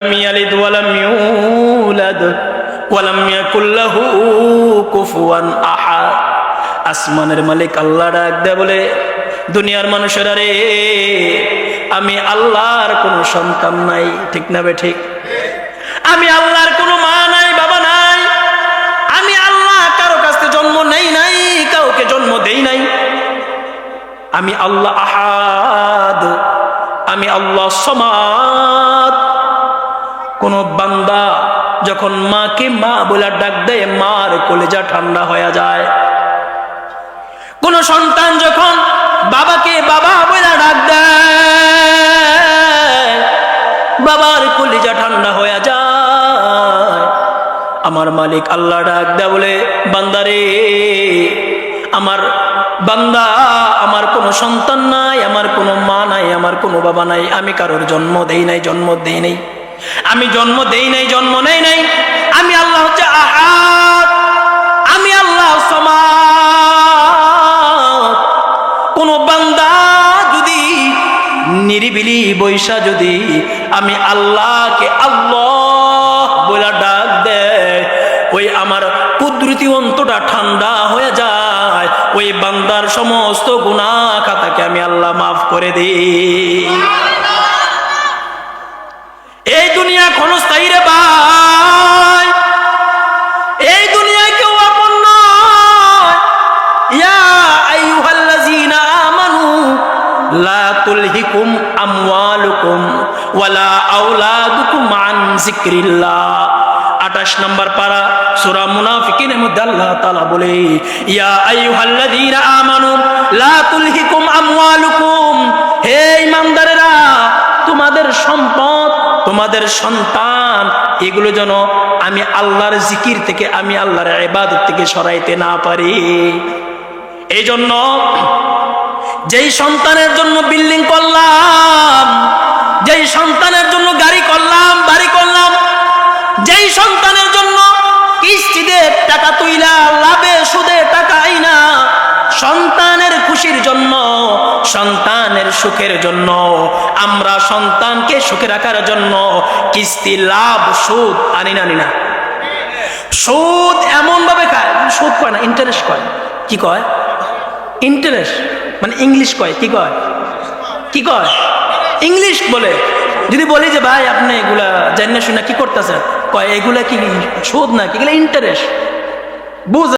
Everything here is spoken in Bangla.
لم يلد ولم يولد ولم يكن له كفوا احد আসমানের মালিক আল্লাহ ডাক দেয় বলে দুনিয়ার মানুষেরা রে আমি আল্লাহর কোনো সন্তান নাই ঠিক না বে ঠিক আমি আল্লাহর কোনো মা নাই বাবা নাই আমি আল্লাহ কারো কাছ থেকে জন্ম নেই নাই কাউকে জন্ম দেই নাই আমি আল্লাহ আহাদ আমি আল্লাহ সমাদ কোন বান্দা যখন মাকে মা বলে ডাক দেয়, মার কলেজা ঠান্ডা হয়ে যায়। কোন সন্তান যখন বাবাকে বাবা বলে ডাক দেয়, বাবার কলিজা ঠান্ডা হয়ে যায়। আমার মালিক আল্লাহ ডাক দেয়, বলে বান্দারে আমার বান্দা, আমার কোনো সন্তান নাই, আমার কোনো মা নাই, আমার কোনো বাবা নাই, আমি কারোর জন্ম দেই নাই, জন্ম দেই নাই। আমি জন্ম দেই নাই, জন্ম নেই নাই। আমি আল্লাহ হচ্ছে আমি আল্লাহ কোন বান্দা যদি নিরিবিলি বৈশা যদি আমি আল্লাহকে আল্লাহ বলে ডাক দেয়, ওই আমার কুদরতি অন্তটা ঠান্ডা হয়ে যায়, ওই বান্দার সমস্ত গুণা খাতাকে আমি আল্লাহ মাফ করে দিই। এই দুনিয়া ক্ষণস্থায়ী রে ভাই। এই দুনিয়ায় কেউ আপন নয়। ইয়া আইয়ুহাল্লাযীনা আমানু, লা তুলহিকুম আমওয়ালুকুম ওয়ালা আওলাদুকুম আন যিকরিল্লাহ। 28 নম্বর পারা সূরা মুনাফিকিনের মধ্যে আল্লাহ তাআলা বলে, ইয়া আইয়ুহাল্লাযীনা আমানু, লা তুলহিকুম আমওয়ালুকুম। হে ঈমানদারেরা, তোমাদের সম্পদ তোমাদের সন্তান, এগুলো যেন আমি আল্লাহর জিকির থেকে, আমি আল্লাহর ইবাদত থেকে সরাইতে না পারি। এই জন্য যেই সন্তানের জন্য বিল্ডিং করলাম, যেই সন্তানের জন্য গাড়ি করলাম, বাড়ি করলাম, যেই সন্তানের জন্য কিস্তিতে টাকা তুইলা, লাভে সুদে টাকা আইনা, সন্তানের খুশির জন্য সন্তানের সুখের জন্য, আমরা সন্তানকে সুখে রাখার জন্য কিস্তি, লাভ, সুদ আনি না না। সুদ এমন ভাবে খায়, সুদ কয় না ইন্টারেস্ট কয়। কি কয়? ইন্টারেস্ট মানে ইংলিশ কয়, কি কয়? কি কয়? ইংলিশ বলে। যদি বলি যে, ভাই, আপনি এগুলা জানি শুনে কি করতেছেন? কয়, এগুলা কি সুদ না কি ইন্টারেস্ট বুঝ